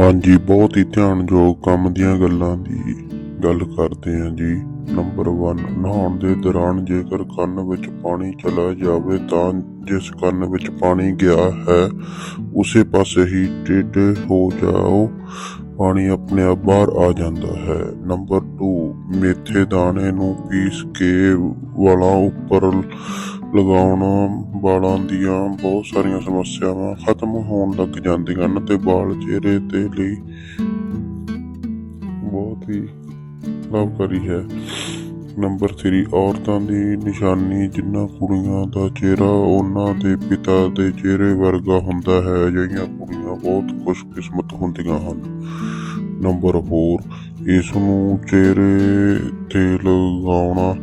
ਹਾਂਜੀ, ਬਹੁਤ ਹੀ ਧਿਆਨਯੋਗ ਕੰਮ ਦੀਆਂ ਗੱਲਾਂ ਦੀ ਗੱਲ ਕਰਦੇ ਹਾਂ ਜੀ। ਨੰਬਰ 1 ਨਹਾਉਣ ਦੇ ਦੌਰਾਨ ਜੇਕਰ ਕੰਨ ਵਿੱਚ ਪਾਣੀ ਚਲਾ ਜਾਵੇ ਤਾਂ ਜਿਸ ਕੰਨ ਵਿੱਚ ਪਾਣੀ ਗਿਆ ਹੈ, ਉਸੇ ਪਾਸੇ ਹੀ ਟੇਢੇ ਹੋ ਜਾਓ। ਪਾਣੀ ਆਪਣੇ ਆਪ ਬਾਹਰ ਆ ਜਾਂਦਾ ਹੈ। ਨੰਬਰ 2 ਮੇਥੇ ਦਾਣੇ ਨੂੰ ਪੀਸ ਕੇ ਵਾਲਾਂ ਉੱਪਰ ਲਗਾਉਣਾ, ਵਾਲਾਂ ਦੀਆਂ ਬਹੁਤ ਸਾਰੀਆਂ ਸਮੱਸਿਆਵਾਂ ਖਤਮ ਹੋਣ ਲੱਗ ਜਾਂਦੀਆਂ ਹਨ ਤੇ ਵਾਲ ਚਿਹਰੇ ਤੇ ਲਈ ਬਹੁਤ ਹੀ ਲਾਭਕਾਰੀ ਹੈ। ਨੰਬਰ 3 ਔਰਤਾਂ ਦੀ ਨਿਸ਼ਾਨੀ, ਜਿੰਨਾ ਕੁੜੀਆਂ ਦਾ ਚਿਹਰਾ ਉਹਨਾਂ ਦੇ ਪਿਤਾ ਦੇ ਚਿਹਰੇ ਵਰਗਾ ਹੁੰਦਾ ਹੈ, ਅਜਿਹੀਆਂ ਕੁੜੀਆਂ ਬਹੁਤ ਖੁਸ਼ਕਿਸਮਤ ਹੁੰਦੀਆਂ ਹਨ। ਨੰਬਰ 4 ਇਸ ਨੂੰ ਚਿਹਰੇ ਤੇ ਲਗਾਉਣਾ।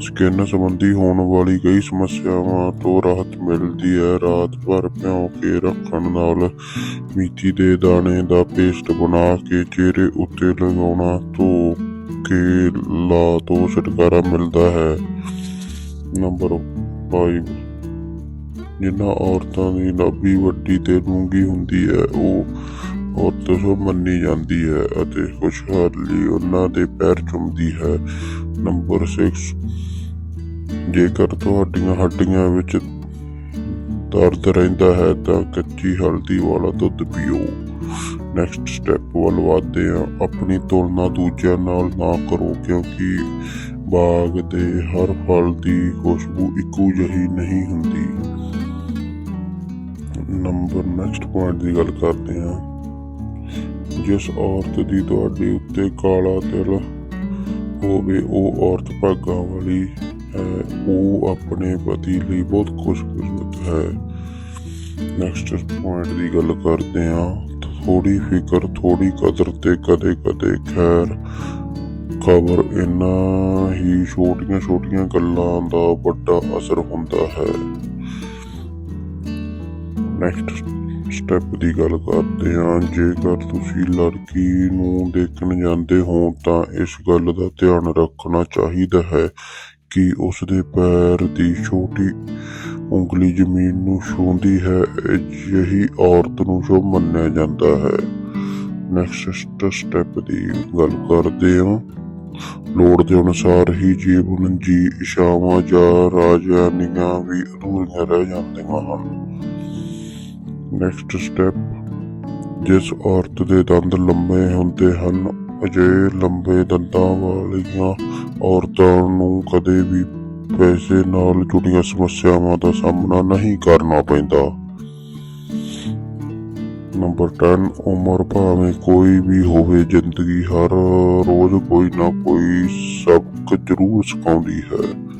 ਸਕਿਨ ਸੰਬੰਧੀ ਹੋਣ ਵਾਲੀ ਕਈ ਸਮੱਸਿਆਵਾਂ ਤੋਂ ਰਾਹਤ ਮਿਲਦੀ ਹੈ। ਰਾਤ ਭਰ ਭਿਉਂ ਕੇ ਰੱਖਣ ਨਾਲ ਮੀਥੀ ਦੇ ਦਾਣੇ ਦਾ ਪੇਸਟ ਬਣਾ ਕੇ ਚਿਹਰੇ ਉੱਤੇ ਲਗਾਉਣਾ ਧੋ ਕੇ ਲਾ ਤੋਂ ਛੁਟਕਾਰਾ ਮਿਲਦਾ ਹੈ। ਨੰਬਰ 5 ਜਿਨ੍ਹਾਂ ਔਰਤਾਂ ਦੀ ਨਾਭੀ ਵੱਡੀ ਤੇ ਡੂੰਗੀ ਹੁੰਦੀ ਹੈ, ਉਹ ਔਰਤ ਮੰਨੀ ਜਾਂਦੀ ਹੈ ਅਤੇ ਖੁਸ਼ਹਾਲੀ ਉਹਨਾਂ ਦੇ ਪੈਰ ਚੁੰਮਦੀ ਹੈ। ਨੰਬਰ 6 ਜੇਕਰ ਤੁਹਾਡੀਆਂ ਹੱਡੀਆਂ ਵਿੱਚ ਦਰਦ ਰਹਿੰਦਾ ਹੈ ਤਾਂ ਕੱਚੀ ਹਲਦੀ ਵਾਲਾ ਦੁੱਧ ਪੀਓ। ਨੈਕਸਟ ਸਟੈਪ ਵੱਲ ਵਧਦੇ ਹਾਂ। ਆਪਣੀ ਤੁਲਨਾ ਦੂਜਿਆਂ ਨਾਲ ਨਾ ਕਰੋ ਕਿਉਂਕਿ ਬਾਗ ਦੇ ਹਰ ਫਲ ਦੀ ਖੁਸ਼ਬੂ ਇੱਕੋ ਜਿਹੀ ਨਹੀਂ ਹੁੰਦੀ। ਨੰਬਰ ਨੈਕਸਟ ਪੁਆਇੰਟ ਦੀ ਗੱਲ ਕਰਦੇ ਹਾਂ। ਜਿਸ ਔਰਤ ਦੀ ਤੁਹਾਡੇ ਉੱਤੇ ਕਾਲਾ ਤਿਲ ਹੋਵੇ, ਉਹ ਔਰਤ ਭਾਗਾਂ ਵਾਲੀ ਹੈ, ਉਹ ਆਪਣੇ ਪਤੀ ਲਈ ਬਹੁਤ ਖੁਸ਼ਕਿਸਮਤ ਹੈ। ਨੈਕਸਟ ਪੁਆਇੰਟ ਦੀ ਗੱਲ ਕਰਦੇ ਹਾਂ। ਥੋੜੀ ਫਿਕਰ ਥੋੜੀ ਕਦਰ ਤੇ ਕਦੇ ਕਦੇ ਖੈਰ। ਖਬਰ ਇਨ੍ਹਾਂ ਹੀ ਛੋਟੀਆਂ ਛੋਟੀਆਂ ਗੱਲਾਂ ਦਾ ਵੱਡਾ ਅਸਰ ਹੁੰਦਾ ਹੈ। ਨੈਕਸਟ ਸਟੈਪ ਦੀ ਗੱਲ ਕਰਦੇ ਹਾਂ। ਜੇਕਰ ਤੁਸੀਂ ਲੜਕੀ ਨੂੰ ਦੇਖਣ ਜਾਂਦੇ ਹੋ, ਤਾਂ ਇਸ ਗੱਲ ਦਾ ਧਿਆਨ ਰੱਖਣਾ ਚਾਹੀਦਾ ਹੈ ਕਿ ਉਸ ਦੇ ਪੈਰ ਦੀ ਛੋਟੀ ਉਂਗਲੀ ਜ਼ਮੀਨ ਨੂੰ ਛੂੰਹਦੀ ਹੈ। ਅਜਿਹੀ ਔਰਤ ਨੂੰ ਸ਼ੁਭ ਮੰਨਿਆ ਜਾਂਦਾ ਹੈ। ਨੈਕਸਟ ਸਟੈਪ ਦੀ ਗੱਲ ਕਰਦੇ ਹਾਂ। ਲੋੜ ਦੇ ਅਨੁਸਾਰ ਹੀ ਜੀਵਨ ਜੀ ਇਸ਼ਾਵਾਂ ਜਾਂ ਰਾਜਾਨੀਆਂ ਵੀ ਅਧੂਰੀਆਂ ਰਹਿ ਜਾਂਦੀਆਂ ਹਨ। ਨੈਕਸਟ ਸਟੈਪ ਜਿਸ ਔਰਤ ਦੇ ਦੰਦ ਲੰਬੇ ਹੁੰਦੇ ਹਨ, ਅਜੇ ਲੰਬੇ ਦੰਦਾਂ ਵਾਲੀਆਂ ਔਰਤਾਂ ਨੂੰ ਕਦੇ ਵੀ ਪੈਸੇ ਨਾਲ ਜੁੜੀਆਂ ਸਮੱਸਿਆਵਾਂ ਦਾ ਸਾਹਮਣਾ ਨਹੀਂ ਕਰਨਾ ਪੈਂਦਾ। ਨੰਬਰ 10 ਉਮਰ ਭਾਵੇਂ ਕੋਈ ਵੀ ਹੋਵੇ, ਜ਼ਿੰਦਗੀ ਹਰ ਰੋਜ਼ ਕੋਈ ਨਾ ਕੋਈ ਸਬਕ ਜ਼ਰੂਰ ਸਿਖਾਉਂਦੀ ਹੈ।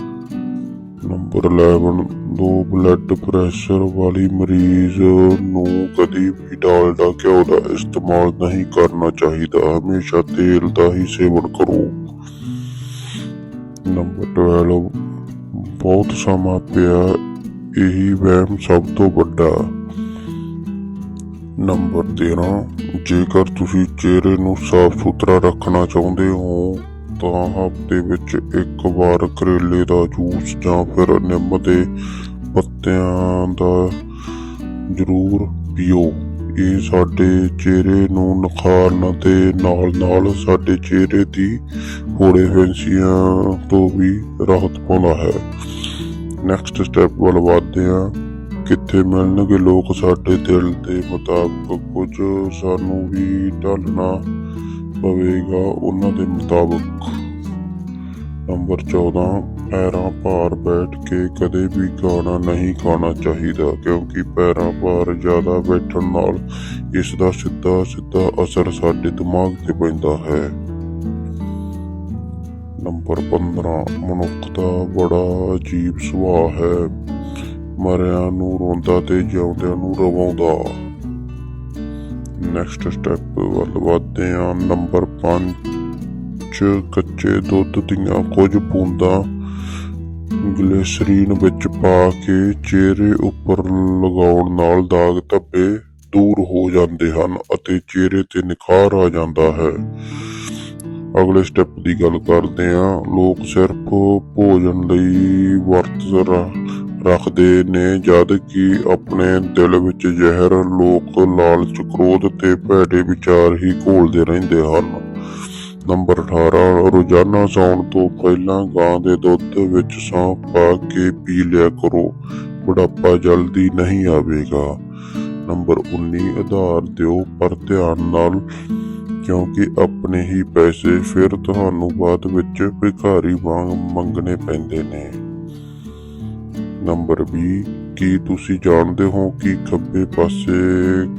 ਨੰਬਰ 11 ਦੋ ਬਲੱਡ ਪ੍ਰੈਸ਼ਰ ਵਾਲੀ ਮਰੀਜ਼ ਨੂੰ ਕਦੀ ਵੀ ਡਾਲਡਾ ਘਿਓ ਦਾ ਇਸਤੇਮਾਲ ਨਹੀਂ ਕਰਨਾ ਚਾਹੀਦਾ। ਹਮੇਸ਼ਾ ਤੇਲ ਦਾ ਹੀ ਸੇਵਨ ਕਰੋ। ਨੰਬਰ 12 ਬਹੁਤ ਸਮਾਂ ਪਿਆ, ਇਹੀ ਵਹਿਮ ਸਭ ਤੋਂ ਵੱਡਾ। ਨੰਬਰ 13 ਜੇਕਰ ਤੁਸੀਂ ਚਿਹਰੇ ਨੂੰ ਸਾਫ਼ ਸੁਥਰਾ ਰੱਖਣਾ ਚਾਹੁੰਦੇ ਹੋ ਤਾਂ ਹਫ਼ਤੇ ਵਿੱਚ ਇੱਕ ਵਾਰ ਕਰੇਲੇ ਦਾ ਜੂਸ ਜਾਂ ਫਿਰ ਨਿੰਮ ਦੇ ਪੱਤਿਆਂ ਦਾ ਜ਼ਰੂਰ ਪੀਓ। ਇਹ ਸਾਡੇ ਚਿਹਰੇ ਨੂੰ ਨਿਖਾਰਨ ਦੇ ਨਾਲ ਨਾਲ ਸਾਡੇ ਚਿਹਰੇ ਦੀ ਫੋੜੇ ਫੈਂਸੀਆਂ ਤੋਂ ਵੀ ਰਾਹਤ ਪਾਉਂਦਾ ਹੈ। ਨੈਕਸਟ ਸਟੈਪ ਵੱਲ ਵਧਦੇ ਹਾਂ। ਕਿੱਥੇ ਮਿਲਣਗੇ ਲੋਕ ਸਾਡੇ ਦਿਲ ਦੇ ਮੁਤਾਬਕ? ਕੁਝ ਸਾਨੂੰ ਵੀ ਢਲਣਾ ਪਵੇਗਾ ਉਹਨਾਂ ਦੇ ਮੁਤਾਬਕ। ਨੰਬਰ 14 ਪੈਰਾਂ ਭਾਰ ਬੈਠ ਕੇ ਕਦੇ ਵੀ ਖਾਣਾ ਨਹੀਂ ਖਾਣਾ ਚਾਹੀਦਾ, ਕਿਉਂਕਿ ਪੈਰਾਂ ਭਾਰ ਜ਼ਿਆਦਾ ਬੈਠਣ ਨਾਲ ਇਸ ਦਾ ਸਿੱਧਾ ਸਿੱਧਾ ਅਸਰ ਸਾਡੇ ਦਿਮਾਗ ਤੇ ਪੈਂਦਾ ਹੈ। ਨੰਬਰ 15 ਮਨੁੱਖ ਦਾ ਬੜਾ ਅਜੀਬ ਸੁਭਾਅ ਹੈ। ਮਰਿਆਂ ਨੂੰ ਰੋਂਦਾ ਤੇ ਜਿਉਂਦਿਆਂ ਨੂੰ ਰਵਾਉਂਦਾ। ਨੈਕਸਟ ਸਟੈਪ ਵੱਲ ਵਧਦੇ ਹਾਂ। ਨੰਬਰ 5 ਕੱਚੇ ਦੁੱਧ ਦੀਆਂ ਕੁਝ ਬੂੰਦਾਂ ਗਲਿਸਰੀਨ ਵਿੱਚ ਪਾ ਕੇ ਚਿਹਰੇ ਉੱਪਰ ਲਗਾਉਣ ਨਾਲ ਦਾਗ ਧੱਬੇ ਦੂਰ ਹੋ ਜਾਂਦੇ ਹਨ ਅਤੇ ਚਿਹਰੇ ਤੇ ਨਿਖਾਰ ਆ ਜਾਂਦਾ ਹੈ। ਅਗਲੇ ਸਟੈਪ ਦੀ ਗੱਲ ਕਰਦੇ ਹਾਂ। ਲੋਕ ਸਿਰਫ ਭੋਜਨ ਲਈ ਵਰਤ ਰ- ਰੱਖਦੇ ਨੇ, ਜਦ ਕਿ ਆਪਣੇ ਦਿਲ ਵਿੱਚ ਜ਼ਹਿਰ, ਲੋਕ ਲਾਲਚ ਕ੍ਰੋਧ ਤੇ ਭੈੜੇ ਵਿਚਾਰ ਹੀ ਘੋਲਦੇ ਰਹਿੰਦੇ ਹਨ। ਨੰਬਰ 18 ਰੋਜ਼ਾਨਾ ਸੌਣ ਤੋਂ ਪਹਿਲਾਂ ਗਾਂ ਦੇ ਦੁੱਧ ਵਿੱਚ ਸੌਂਫ ਪਾ ਕੇ ਪੀ ਲਿਆ ਕਰੋ। ਬੁਢਾਪਾ ਜਲਦੀ ਨਹੀਂ ਆਵੇਗਾ। ਨੰਬਰ 19 ਆਧਾਰ ਦਿਓ, ਪਰ ਧਿਆਨ ਨਾਲ, ਕਿਉਂਕਿ ਆਪਣੇ ਹੀ ਪੈਸੇ ਫਿਰ ਤੁਹਾਨੂੰ ਬਾਅਦ ਵਿੱਚ ਭਿਖਾਰੀ ਵਾਂਗ ਮੰਗਣੇ ਪੈਂਦੇ ਨੇ। ਨੰਬਰ 20 ਕੀ ਤੁਸੀਂ ਜਾਣਦੇ ਹੋ ਕਿ ਖੱਬੇ ਪਾਸੇ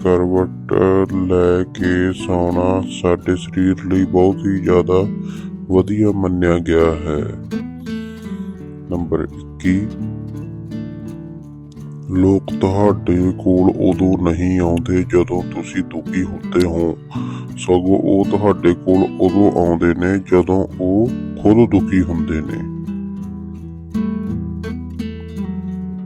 ਕਰਵਟ ਲੈ ਕੇ ਸੌਣਾ ਸਾਡੇ ਸਰੀਰ ਲਈ ਬਹੁਤ ਹੀ ਜ਼ਿਆਦਾ ਵਧੀਆ ਮੰਨਿਆ ਗਿਆ ਹੈ? ਨੰਬਰ 21 ਲੋਕ ਤੁਹਾਡੇ ਕੋਲ ਉਦੋਂ ਨਹੀਂ ਆਉਂਦੇ ਜਦੋਂ ਤੁਸੀਂ ਦੁਖੀ ਹੁੰਦੇ ਹੋ। ਸਗੋਂ ਉਹ ਤੁਹਾਡੇ ਕੋਲ ਉਦੋਂ ਆਉਂਦੇ ਨੇ ਜਦੋਂ ਉਹ ਖੁਦ ਦੁਖੀ ਹੁੰਦੇ ਨੇ।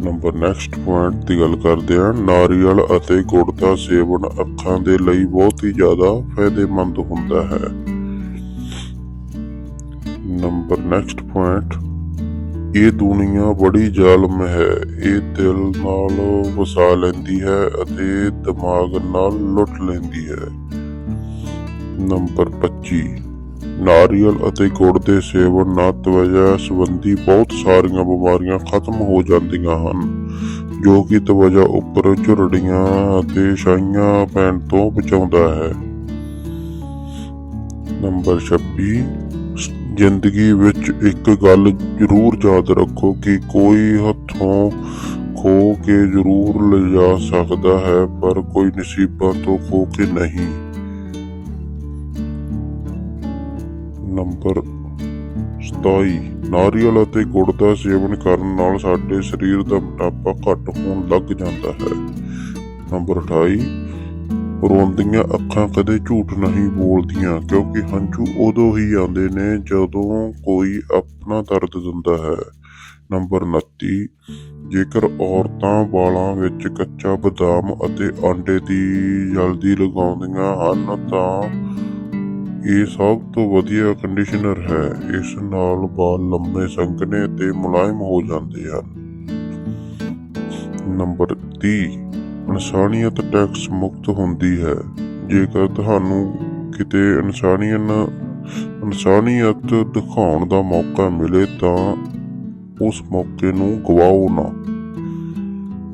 ਨੰਬਰ ਨੈਕਸਟ ਪੁਆਇੰਟ ਦੀ ਗੱਲ ਕਰਦੇ ਹਾਂ। ਨਾਰੀਅਲ ਅਤੇ ਗੁੜ ਦਾ ਸੇਵਨ ਅੱਖਾਂ ਦੇ ਲਈ ਬਹੁਤ ਹੀ ਜ਼ਿਆਦਾ ਫਾਇਦੇਮੰਦ ਹੁੰਦਾ ਹੈ। ਨੰਬਰ ਨੈਕਸਟ ਪੁਆਇੰਟ ਇਹ ਦੁਨੀਆ ਬੜੀ ਜ਼ਾਲਮ ਹੈ। ਇਹ ਦਿਲ ਨਾਲ ਵਸਾ ਲੈਂਦੀ ਹੈ ਅਤੇ ਦਿਮਾਗ ਨਾਲ ਲੁੱਟ ਲੈਂਦੀ ਹੈ। ਨੰਬਰ 25 ਨਾਰੀਅਲ ਅਤੇ ਗੁੜ ਦੇ ਸੇਵਨ ਨਾਲ ਤਵਜਾ ਸੰਬੰਧੀ ਬਹੁਤ ਸਾਰੀਆਂ ਬਿਮਾਰੀਆਂ ਖਤਮ ਹੋ ਜਾਂਦੀਆਂ ਹਨ, ਜੋ ਕਿ ਤਵਜਾ ਉੱਪਰ ਝੁਰੜੀਆਂ ਅਤੇ ਛਾਈਆਂ ਪੈਣ ਤੋਂ ਬਚਾਉਂਦਾ ਹੈ। ਨੰਬਰ 26 ਜ਼ਿੰਦਗੀ ਵਿੱਚ ਇੱਕ ਗੱਲ ਜ਼ਰੂਰ ਯਾਦ ਰੱਖੋ ਕਿ ਕੋਈ ਹੱਥੋਂ ਖੋ ਕੇ ਜ਼ਰੂਰ ਲਿਜਾ ਸਕਦਾ ਹੈ, ਪਰ ਕੋਈ ਨਸੀਬਾਂ ਤੋਂ ਖੋ ਕੇ ਨਹੀਂ। ਨੰਬਰ 27 ਨਾਰੀਅਲ ਅਤੇ ਗੁੜ ਦਾ ਸੇਵਨ ਕਰਨ ਨਾਲ ਸਾਡੇ ਸਰੀਰ ਦਾ ਮੋਟਾਪਾ ਘੱਟ ਹੋਣ ਲੱਗ ਜਾਂਦਾ ਹੈ। ਨੰਬਰ 28 ਰੋਂਦੀਆਂ ਅੱਖਾਂ ਕਦੇ ਝੂਠ ਨਹੀਂ ਬੋਲਦੀਆਂ, ਕਿਉਂਕਿ ਹੰਝੂ ਉਦੋਂ ਹੀ ਆਉਂਦੇ ਨੇ ਜਦੋਂ ਕੋਈ ਆਪਣਾ ਦਰਦ ਦਿੰਦਾ ਹੈ। ਨੰਬਰ 29 ਜੇਕਰ ਔਰਤਾਂ ਵਾਲਾਂ ਵਿੱਚ ਕੱਚਾ ਬਦਾਮ ਅਤੇ ਆਂਡੇ ਦੀ ਜਲਦੀ ਲਗਾਉਂਦੀਆਂ ਹਨ, ਤਾਂ ਇਹ ਸਭ ਤੋਂ ਵਧੀਆ ਕੰਡੀਸ਼ਨਰ ਹੈ। ਇਸ ਨਾਲ ਵਾਲ ਲੰਮੇ ਸੰਘਣੇ ਤੇ ਮੁਲਾਇਮ ਹੋ ਜਾਂਦੇ ਹਨ। ਨੰਬਰ 30 ਇਨਸਾਨੀਅਤ ਟੈਕਸ ਮੁਕਤ ਹੁੰਦੀ ਹੈ। ਜੇਕਰ ਤੁਹਾਨੂੰ ਕਿਤੇ ਇਨਸਾਨੀਅਨ ਇਨਸਾਨੀਅਤ ਦਿਖਾਉਣ ਦਾ ਮੌਕਾ ਮਿਲੇ ਤਾਂ ਉਸ ਮੌਕੇ ਨੂੰ ਗਵਾਓ ਨਾ।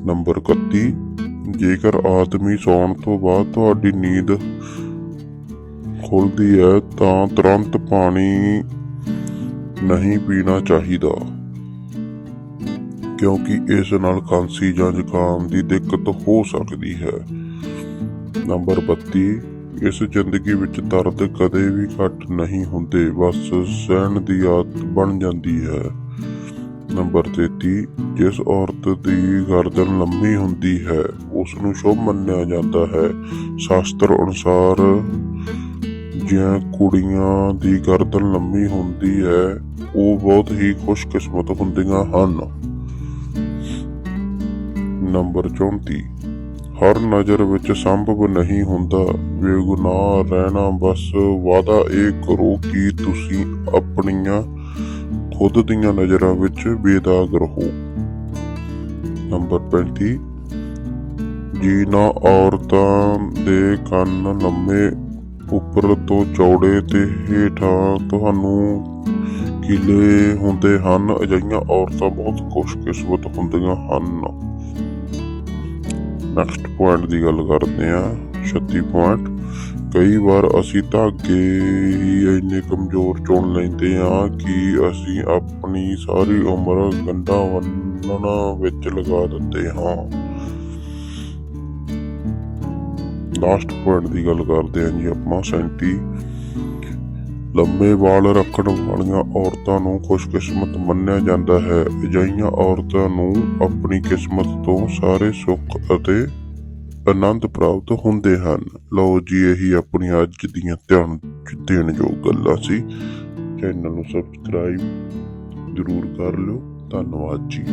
ਨੰਬਰ 31 ਜੇਕਰ ਆਦਮੀ ਸੌਣ ਤੋਂ ਬਾਅਦ ਤੁਹਾਡੀ ਨੀਂਦ ਖੁੱਲਦੀ ਹੈ ਤਾਂ ਤੁਰੰਤ ਪਾਣੀ ਨਹੀਂ ਪੀਣਾ ਚਾਹੀਦਾ। ਕਿਉਂਕਿ ਇਸ ਨਾਲ ਖਾਂਸੀ ਜਾਂ ਜ਼ੁਕਾਮ ਦੀ ਦਿੱਕਤ ਹੋ ਸਕਦੀ ਹੈ। ਨੰਬਰ 32 ਇਸ ਜ਼ਿੰਦਗੀ ਵਿੱਚ ਦਰਦ ਕਦੇ ਵੀ ਘੱਟ ਨਹੀਂ ਹੁੰਦੇ, ਬਸ ਸਹਿਣ ਦੀ ਆਦਤ ਬਣ ਜਾਂਦੀ ਹੈ। ਨੰਬਰ 33 ਜਿਸ ਔਰਤ ਦੀ ਗਰਦਨ ਲੰਮੀ ਹੁੰਦੀ ਹੈ ਉਸ ਨੂੰ ਸ਼ੁਭ ਮੰਨਿਆ ਜਾਂਦਾ ਹੈ। ਸ਼ਾਸਤਰ ਅਨੁਸਾਰ ਜਿਆਂ ਕੁੜੀਆਂ ਦੀ ਗਰਦਨ ਲੰਮੀ ਹੁੰਦੀ ਹੈ, ਉਹ ਬਹੁਤ ਹੀ ਖੁਸ਼ਕਿਸਮਤ ਹੁੰਦੀਆਂ ਹਨ। ਨੰਬਰ 34 ਹਰ ਨਜ਼ਰ ਵਿੱਚ ਸੰਭਵ ਨਹੀਂ ਹੁੰਦਾ। ਬੇਗੁਨਾਹ ਰਹਿਣਾ ਬਸ ਵਾਦਾ ਇਹ ਕਰੋ ਕਿ ਤੁਸੀਂ ਆਪਣੀਆਂ ਖੁਦ ਦੀਆਂ ਨਜ਼ਰਾਂ ਵਿੱਚ ਬੇਦਾਗ ਰਹੋ। ਨੰਬਰ 35 ਜੀਨਾ ਔਰਤਾਂ ਦੇ ਕੰਨ ਲੰਮੇ ਉੱਪਰ ਤੋਂ ਚੌੜੇ ਤੇ ਹੇਠਾਂ ਤੁਹਾਨੂੰ ਕਿਲੇ ਹੁੰਦੇ ਹਨ। ਅਜਿਹੀਆਂ ਔਰਤਾਂ ਬਹੁਤ ਖੁਸ਼ਕਿਸਮਤ ਹੁੰਦੀਆਂ ਹਨ। ਨੈਕਸਟ ਪੁਆਇੰਟ ਦੀ ਗੱਲ ਕਰਦੇ ਹਾਂ। 36 ਪੁਆਇੰਟ ਕਈ ਵਾਰ ਅਸੀਂ ਧਾਗੇ ਹੀ ਇੰਨੇ ਕਮਜ਼ੋਰ ਚੁਣ ਲੈਂਦੇ ਹਾਂ ਕਿ ਅਸੀਂ ਆਪਣੀ ਸਾਰੀ ਉਮਰ ਗੰਢਾਂ ਬੰਨਣ ਵਿੱਚ ਲਗਾ ਦਿੰਦੇ ਹਾਂ। ਲਾਸਟ ਪੁਆਇੰਟ ਦੀ ਗੱਲ ਕਰਦੇ ਹਾਂ ਜੀ ਆਪਾਂ 37 ਲੰਮੇ ਵਾਲ ਰੱਖਣ ਵਾਲੀਆਂ ਔਰਤਾਂ ਨੂੰ ਖੁਸ਼ਕਿਸਮਤ ਮੰਨਿਆ ਜਾਂਦਾ ਹੈ। ਅਜਿਹੀਆਂ ਔਰਤਾਂ ਨੂੰ ਆਪਣੀ ਕਿਸਮਤ ਤੋਂ ਸਾਰੇ ਸੁੱਖ ਅਤੇ ਆਨੰਦ ਪ੍ਰਾਪਤ ਹੁੰਦੇ ਹਨ। ਲਓ ਜੀ, ਇਹੀ ਆਪਣੀ ਅੱਜ ਦੀਆਂ ਧਿਆਨ ਚ ਦੇਣ ਯੋਗ ਗੱਲਾਂ ਸੀ। ਚੈਨਲ ਨੂੰ ਸਬਸਕ੍ਰਾਈਬ ਜ਼ਰੂਰ ਕਰ ਲਿਓ। ਧੰਨਵਾਦ ਜੀ।